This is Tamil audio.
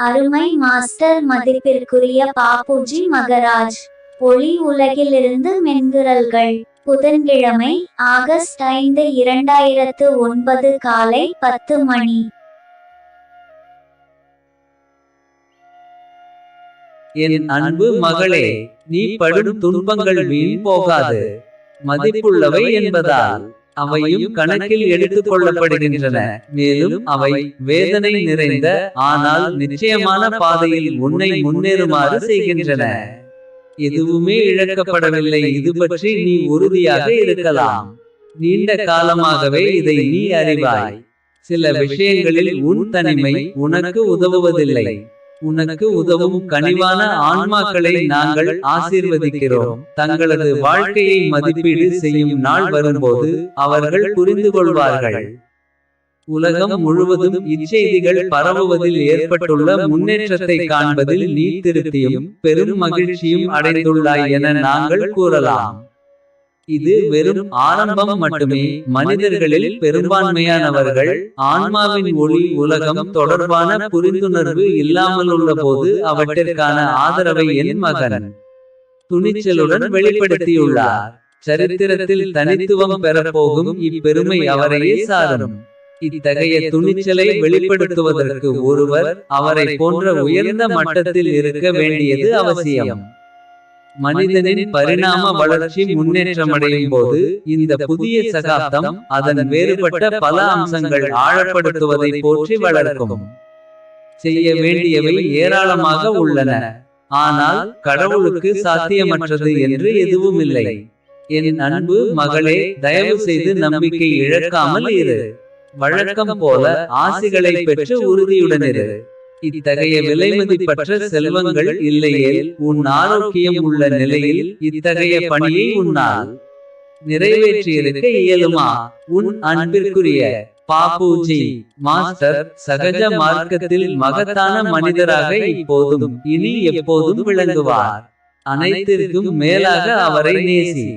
அருமை மாஸ்டர் மதிப்பிற்குரிய பாப்புஜி மகராஜ். ஒளி உலகிலிருந்து மென்குரல்கள். புதன்கிழமை ஆகஸ்ட் ஐந்து இரண்டாயிரத்து ஒன்பது காலை பத்து மணி. என் அன்பு மகளே நீ படும் துன்பங்கள் வீண் போகாது. மதிப்புள்ளவை என்பதால். அவையும் கணக்கில் எடுத்துக் கொள்ளப்படுகின்றன. மேலும் அவை வேதனை நிறைந்த ஆனால் நிச்சயமான பாதையில் உன்னை முன்னேறுமாறு செய்கின்றன. எதுவுமே இழக்கப்படவில்லை. இது பற்றி நீ உறுதியாக இருக்கலாம். நீண்ட காலமாகவே இதை நீ அறிவாய். சில விஷயங்களில் உன் தனிமை உனக்கு உதவுவதில்லை. உனக்கு உதவும் கனிவான ஆன்மாக்களை நாங்கள் ஆசீர்வதிக்கிறோம். தங்களது வாழ்க்கையை மதிப்பீடு செய்யும் நாள் வரும்போது அவர்கள் புரிந்து கொள்வார்கள். உலகம் முழுவதும் இச்செய்திகள் பரவுவதில் ஏற்பட்டுள்ள முன்னேற்றத்தை காண்பதில் நீ திருப்தியும் பெரும் மகிழ்ச்சியும் அடைந்துள்ளாய் என நாங்கள் கூறலாம். இது வெறும் ஆரம்பம் மட்டுமே. மனிதர்களில் பெரும்பான்மையானவர்கள் ஆன்மாவின் ஒளி உலகம் தொடர்பான புரிந்துணர்வு இல்லாமலுள்ள போது அவற்றிற்கான ஆதரவை என் மகன் துணிச்சலுடன் வெளிப்படுத்தியுள்ளார். சரித்திரத்தில் தனித்துவம் பெறப்போகும் இப்பெருமை அவரையே சாரும். இத்தகைய துணிச்சலை வெளிப்படுத்துவதற்கு ஒருவர் அவரை போன்ற உயர்ந்த மட்டத்தில் இருக்க வேண்டியது அவசியம். மனிதனின் பரிணாம வளர்ச்சி முன்னேற்றமடையும் போது இந்த புதிய சகாப்தம் அதன் வேறுபட்ட பல அம்சங்கள் ஆழப்படுத்துவதை போற்றி வளர்க்கும். செய்ய வேண்டியவை ஏராளமாக உள்ளன. ஆனால் கடவுளுக்கு சாத்தியமற்றது என்று எதுவும் இல்லை. என் அன்பு மகளே தயவு செய்து நம்பிக்கை இழக்காமல் இரு. வழக்கம் போல ஆசிகளை பெற்று உறுதியுடன் இரு. இத்தகைய விலைமதிப்பற்ற செல்வங்கள் இல்லையேல் உன் ஆரோக்கியம் உள்ள நிலையில் இத்தகைய பணியை உன்னால் நிறைவேற்றியிருக்க இயலுமா? உன் அன்பிற்குரிய பாபுஜி மாஸ்டர் சகஜ மார்க்கத்தில் மகத்தான மனிதராக இப்போதும் இனி எப்போதும் விளங்குவார். அனைத்திற்கும் மேலாக அவரை நேசி.